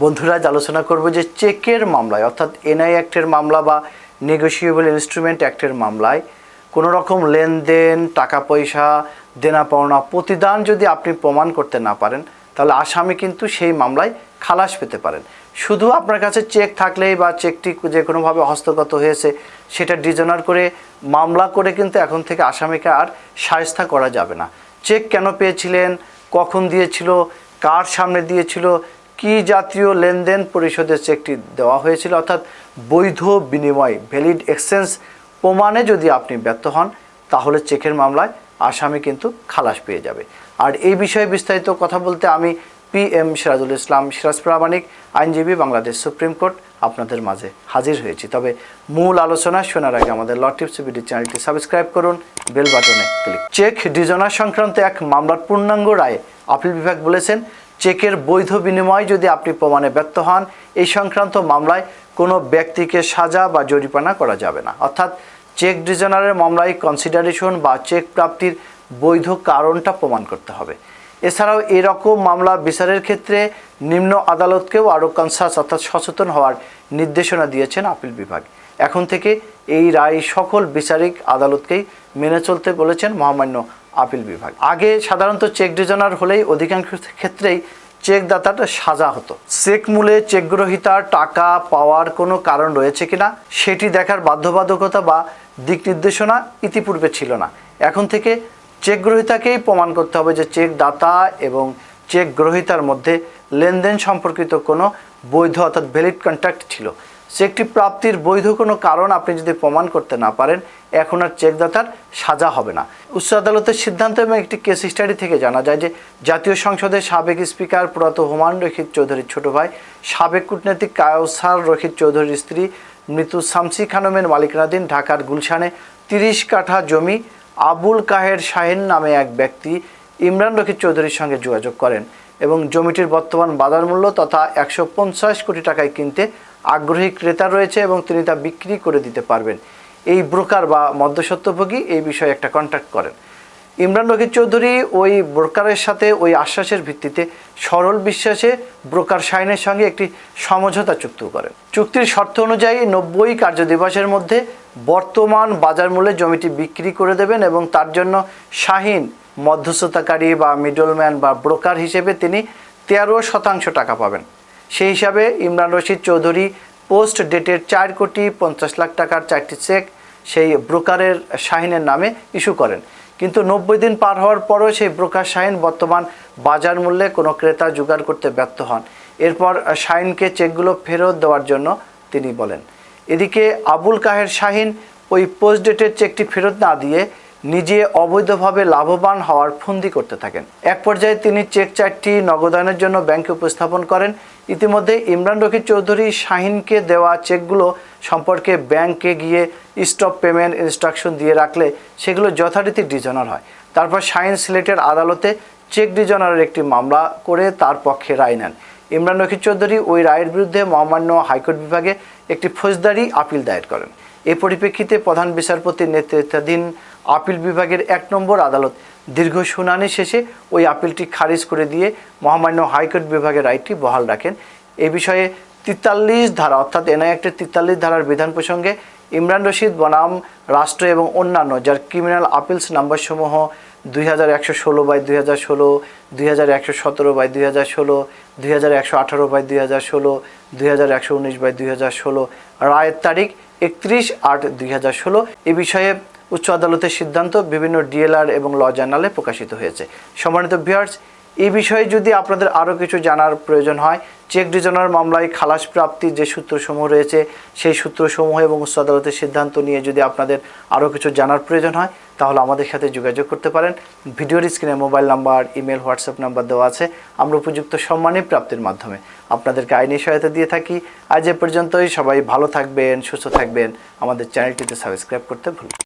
বন্ধুরা, আজ আলোচনা করব যে চেকের মামলায়, অর্থাৎ এনআই অ্যাক্টের মামলা বা নেগোসিয়েবল ইনস্ট্রুমেন্ট অ্যাক্টের মামলায় কোনো রকম লেনদেন, টাকা পয়সা দেনা পাওনা প্রতিদান যদি আপনি প্রমাণ করতে না পারেন, তাহলে আসামি কিন্তু সেই মামলায় খালাস পেতে পারেন। শুধু আপনার কাছে চেক থাকলেই বা চেকটি যে কোনোভাবে হস্তগত হয়েছে, সেটা ডিজনার করে, মামলা করে কিন্তু এখন থেকে আসামিকে আর সায়স্তা করা যাবে না। চেক কেন পেয়েছিলেন, কখন দিয়েছিল, কার সামনে দিয়েছিল কি জাতীয় লেনদেন পরিশোধের চেকটি দেওয়া হয়েছিল? অর্থাৎ বৈধ বিনিময় ভ্যালিড এক্সচেঞ্জ প্রমাণে যদি আপনি ব্যর্থ হন, তাহলে চেকের মামলায় আসামি কিন্তু খালাস পেয়ে যাবে। আর এই বিষয়ে বিস্তারিত কথা বলতে আমি পি এম সিরাজুল ইসলাম, সিরাজ প্রামাণিক, আইনজীবী, বাংলাদেশ সুপ্রিম কোর্ট আপনাদের মাঝে হাজির হয়েছি। তবে মূল আলোচনা শোনার আগে আমাদের ল টিপস চ্যানেলটি সাবস্ক্রাইব করুন, বেল বাটনে ক্লিক। চেক ডিজনার সংক্রান্ত এক মামলার পূর্ণাঙ্গ রায়ে আপিল বিভাগ বলেছেন চেকের বৈধ বিনিময় যদি আপনি প্রমাণে ব্যর্থ হন, এই সংক্রান্ত মামলায় কোনো ব্যক্তিকে সাজা বা জরিমানা করা যাবে না। অর্থাৎ চেক ডিজনারের মামলায় কনসিডারেশন বা চেক প্রাপ্তির বৈধ কারণটা প্রমাণ করতে হবে। এছাড়াও এরকম মামলা বিচারের ক্ষেত্রে নিম্ন আদালতকেও আরও কনসাস অর্থাৎ সচেতন হওয়ার নির্দেশনা দিয়েছেন আপিল বিভাগ। এখন থেকে এই রায় সকল বিচারিক আদালতকেই মেনে চলতে বলেছেন মহামান্য আপিল বিভাগ। আগে সাধারণত চেক ডিজনার হলেই অধিকাংশ ক্ষেত্রেই চেক দাতাটা সাজা হতো। চেক মূলে চেক গ্রহিতার টাকা, পাওয়ার কোনো কারণ রয়েছে কিনা, সেটি দেখার বাধ্যবাধকতা বা দিক নির্দেশনা ইতিপূর্বে ছিল না। এখন থেকে চেক গ্রহিতাকেই প্রমাণ করতে হবে যে চেক দাতা এবং চেক গ্রহিতার মধ্যে লেনদেন সম্পর্কিত কোনো বৈধ অর্থাৎ ভ্যালিড কন্ট্যাক্ট ছিল। চেকটি প্রাপ্তির বৈধ কোনো কারণ আপনি যদি প্রমাণ করতে না পারেন, এখন আর চেকদাতার সাজা হবে না। উচ্চ আদালতের সিদ্ধান্ত এবং একটি কেস স্টাডি থেকে জানা যায় যে জাতীয় সংসদের সাবেক স্পিকার প্রয়াত হুমায়ুন রশিদ চৌধুরীর ছোট ভাই, সাবেক কূটনৈতিক কায়সার রশিদ চৌধুরীর স্ত্রী মৃত্যু শামসি খানমের মালিকানাধীন ঢাকার গুলশানে তিরিশ কাঠা জমি আবুল কাহের শাহিন নামে এক ব্যক্তি ইমরান রশিদ চৌধুরীর সঙ্গে যোগাযোগ করেন এবং জমিটির বর্তমান বাজার মূল্য তথা একশো পঞ্চাশ কোটি টাকায় কিনতে আগ্রহী ক্রেতা রয়েছে এবং তিনি তা বিক্রি করে দিতে পারবেন। এই ব্রোকার বা মধ্যস্বত্বভোগী এই বিষয়ে একটা কন্ট্যাক্ট করেন। ইমরান রকিব চৌধুরী ওই ব্রোকারের সাথে ওই আশ্বাসের ভিত্তিতে সরল বিশ্বাসে ব্রোকার শাইনের সঙ্গে একটি সমঝোতা চুক্তি করেন। চুক্তির শর্ত অনুযায়ী নব্বই কার্যদিবসের মধ্যে বর্তমান বাজার মূল্যে জমিটি বিক্রি করে দেবেন এবং তার জন্য শাহিন, মধ্যস্থতাকারী বা মিডলম্যান বা ব্রোকার হিসেবে তিনি তেরো শতাংশ টাকা পাবেন। সেই হিসাবে ইমরান রশিদ চৌধুরী পোস্ট ডেটের চার কোটি পঞ্চাশ লাখ টাকার চারটি চেক সেই ব্রোকারের শাহিনের নামে ইস্যু করেন। কিন্তু নব্বই দিন পার হওয়ার পরও সেই ব্রোকার শাহিন বর্তমান বাজার মূল্যে কোনো ক্রেতা জোগাড় করতে ব্যর্থ হন। এরপর শাহিনকে চেকগুলো ফেরত দেওয়ার জন্য তিনি বলেন। এদিকে আবুল কাহের শাহিন ওই পোস্ট ডেটের চেকটি ফেরত না দিয়ে নিজে অবৈধভাবে লাভবান হওয়ার ফন্দি করতে থাকেন। এক পর্যায়ে তিনি চেক চারটি নগদায়নের জন্য ব্যাংকে উপস্থাপন করেন। ইতিমধ্যে ইমরান রকিব চৌধুরী শাহিনকে দেওয়া চেকগুলো সম্পর্কে ব্যাংকে গিয়ে স্টপ পেমেন্ট ইনস্ট্রাকশন দিয়ে রাখলে সেগুলো যথারীতি ডিজনার হয়। তারপর শাহিন সিলেটের আদালতে চেক ডিজনারের একটি মামলা করে তার পক্ষে রায় নেন। ইমরান রকিব চৌধুরী ওই রায়ের বিরুদ্ধে মহামান্য হাইকোর্ট বিভাগে একটি ফৌজদারি আপিল দায়ের করেন। এই পরিপ্রেক্ষিতে প্রধান বিচারপতির নেতৃত্বাধীন আপিল বিভাগের এক নম্বর আদালত দীর্ঘ শুনানি শেষে ওই আপিলটি খারিজ করে দিয়ে মহামান্য হাইকোর্ট বিভাগের রায়টি বহাল রাখেন। এ বিষয়ে তেতাল্লিশ ধারা, অর্থাৎ এনআই অ্যাক্টের তেতাল্লিশ ধারার বিধান প্রসঙ্গে ইমরান রশিদ বনাম, রাষ্ট্র এবং অন্যান্য যার ক্রিমিনাল আপিলস নাম্বারসমূহ দুই হাজার একশো ষোলো বাই দুই হাজার ষোলো, দুই হাজার একশো সতেরো বাই দুই হাজার ষোলো, দুই হাজার একশো আঠারো বাই দুই হাজার ষোলো, দুই হাজার একশো উনিশ বাই দুই হাজার ষোলো, রায়ের তারিখ একত্রিশ আট দুই হাজার ষোলো। এ বিষয়ে উচ্চ আদালতের সিদ্ধান্ত বিভিন্ন ডিএলআর এবং ল জার্নালে প্রকাশিত হয়েছে। সম্মানিত ভিউয়ার্স, এই বিষয়ে যদি আপনাদের আরও কিছু জানার প্রয়োজন হয়, চেক ডিজনার মামলায় খালাস প্রাপ্তির যে সূত্রসমূহ রয়েছে, সেই সূত্রসমূহ এবং উচ্চ আদালতের সিদ্ধান্ত নিয়ে যদি আপনাদের আরও কিছু জানার প্রয়োজন হয়, তাহলে আমাদের সাথে যোগাযোগ করতে পারেন। ভিডিওর স্ক্রিনে mobile number, email, WhatsApp number দেওয়া আছে। আমরা উপযুক্ত সম্মানী প্রাপ্তির মাধ্যমে আপনাদেরকে আইনি সহায়তা দিয়ে থাকি। আজ এ পর্যন্তই। সবাই ভালো থাকবেন, সুস্থ থাকবেন। আমাদের চ্যানেলটিতে সাবস্ক্রাইব করতে ভুলবেন।